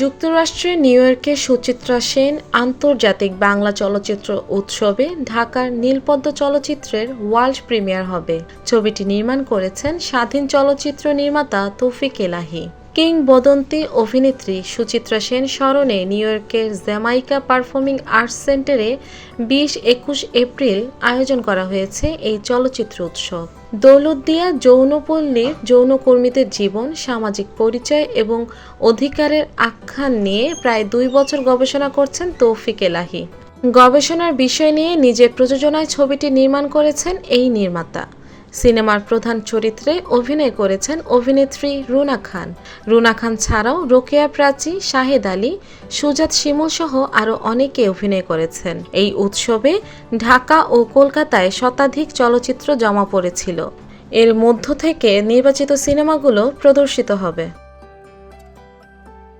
যুক্তরাষ্ট্রের নিউ ইয়র্কে সুচিত্রা সেন আন্তর্জাতিক বাংলা চলচ্চিত্র উৎসবে ঢাকার নীলপদ্ম চলচ্চিত্রের ওয়ার্ল্ড প্রিমিয়ার হবে। ছবিটি নির্মাণ করেছেন স্বাধীন চলচ্চিত্র নির্মাতা তৌফিক এলাহি। কিংবদন্তি অভিনেত্রী সুচিত্রা সেন স্মরণে নিউ ইয়র্কের জ্যামাইকা পারফর্মিং আর্টস সেন্টারে বিশ একুশ এপ্রিল আয়োজন করা হয়েছে এই চলচ্চিত্র উৎসব। দৌলতদিয়া যৌনপল্লীর যৌনকর্মীদের জীবন, সামাজিক পরিচয় এবং অধিকারের আখ্যান নিয়ে প্রায় দুই বছর গবেষণা করছেন তৌফিক এলাহি। গবেষণার বিষয় নিয়ে নিজের প্রযোজনায় ছবিটি নির্মাণ করেছেন এই নির্মাতা। সিনেমার প্রধান চরিত্রে অভিনয় করেছেন অভিনেত্রী রুনা খান। রুনা খান ছাড়াও রোকেয়া প্রাচী, শাহেদ আলী, সুজাত শিমুল সহ আরও অনেকে অভিনয় করেছেন। এই উৎসবে ঢাকা ও কলকাতায় শতাধিক চলচ্চিত্র জমা পড়েছিল। এর মধ্য থেকে নির্বাচিত সিনেমাগুলো প্রদর্শিত হবে।